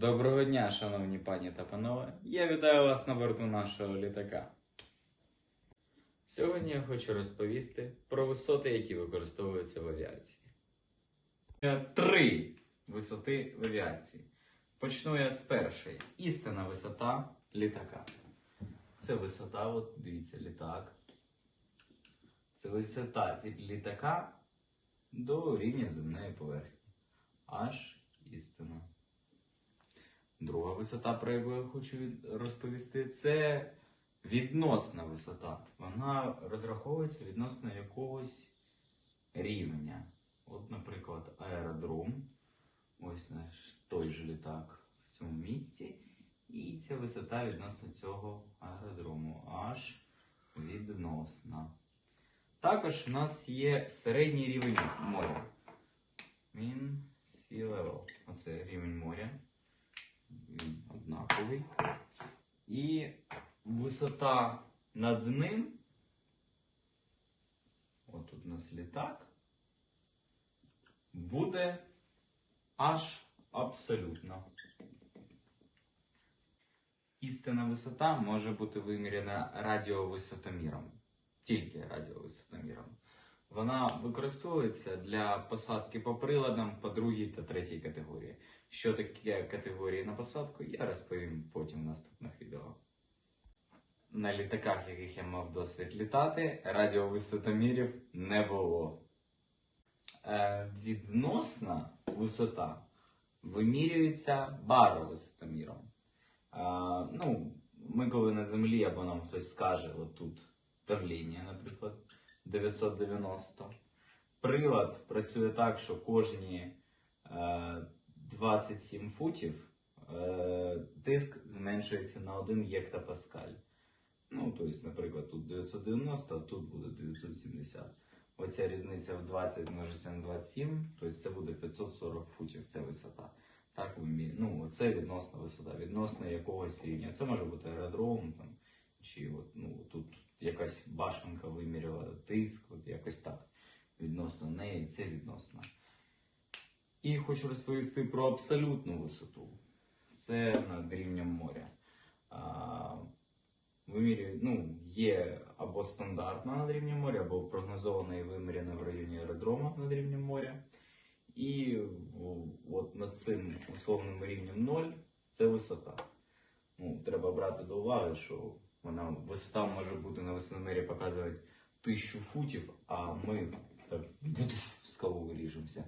Доброго дня, шановні пані та панове. Я вітаю вас на борту нашого літака. Сьогодні я хочу розповісти про висоти, які використовуються в авіації. Три висоти в авіації. Почну я з першої. Істинна висота літака. Це висота, от дивіться, літак. Це висота від літака до рівня земної поверхні. Аж істина. Друга висота, про яку я хочу розповісти, це відносна висота. Вона розраховується відносно якогось рівня. От, наприклад, аеродром. Ось наш той же літак в цьому місці. І ця висота відносно цього аеродрому аж відносна. Також у нас є середній рівень моря. Він sea level. Оце рівень моря. Він однаковий. І висота над ним. От тут у нас літак. Буде аж абсолютно. Істинна висота може бути виміряна радіовисотоміром. Тільки радіовисотоміром. Вона використовується для посадки по приладам по другій та третій категорії. Що таке категорії на посадку, я розповім потім в наступних відео. На літаках, яких я мав досвід літати, радіовисотомірів не було. Е, відносна висота вимірюється баровисотоміром. Е, ну, ми коли на землі або нам хтось скаже, отут давлення, наприклад, 990. Прилад працює так, що кожні е, 27 футів е, тиск зменшується на 1 гектопаскаль. Ну, тобто, наприклад, тут 990, а тут буде 970. Оця різниця в 20 множиться на 27, тобто це буде 540 футів, це висота. Так, ну, це відносна висота, відносно якогось рівня. Це може бути аеродром, там, чи от, ну, тут якась башенка виміряла тиск, от якось так. Відносно неї, це відносно. І хочу розповісти про абсолютну висоту. Це над рівнем моря. А, вимірюють, ну, є або стандартна над рівнем моря, або прогнозована і виміряна в районі аеродрома над рівнем моря. І от над цим условним рівнем 0 це висота. Ну, треба брати до уваги, що вона висота може бути на висономері показувати тисячу футів, а ми так в скалу виріжемося.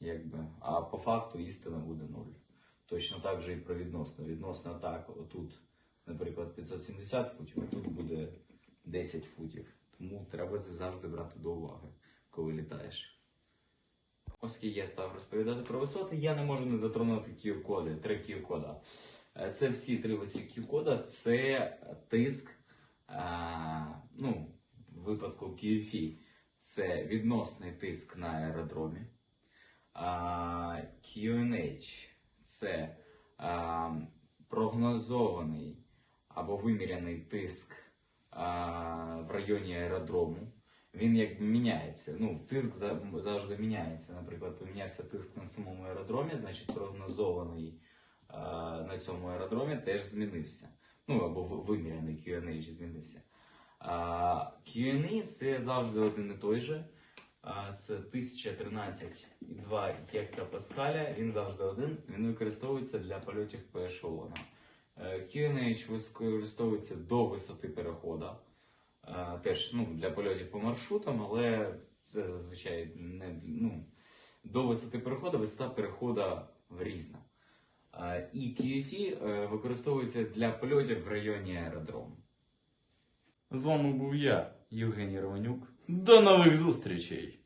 Якби. А по факту істина буде 0. Точно так же і про відносно. Відносно так, отут, наприклад, 570 футів, а тут буде 10 футів. Тому треба це завжди брати до уваги, коли літаєш. Оскільки я став розповідати про висоти, я не можу не затронути Q-коди, три Q-кода. Е, Це всі три оці Q-кода, це тиск, а, ну, в випадку QFI, це відносний тиск на аеродромі. А, QNH це прогнозований або виміряний тиск в районі аеродрому. Він як міняється. Ну, тиск завжди міняється. Наприклад, помінявся тиск на самому аеродромі, значить прогнозований на цьому аеродромі теж змінився. Ну або виміряний QNH змінився. QNH це завжди один і той же. Це 1013,2 гектопаскаля. Він завжди один. Він використовується для польотів по ешелонам. Е, QNH використовується до висоти переходу. Е, Теж ну, для польотів по маршрутам, але це зазвичай не ну, до висоти переходу, висота переходу різна. І QFI е, використовується для польотів в районі аеродрому. З вами був я, Євгеній Романюк. До нових зустрічей!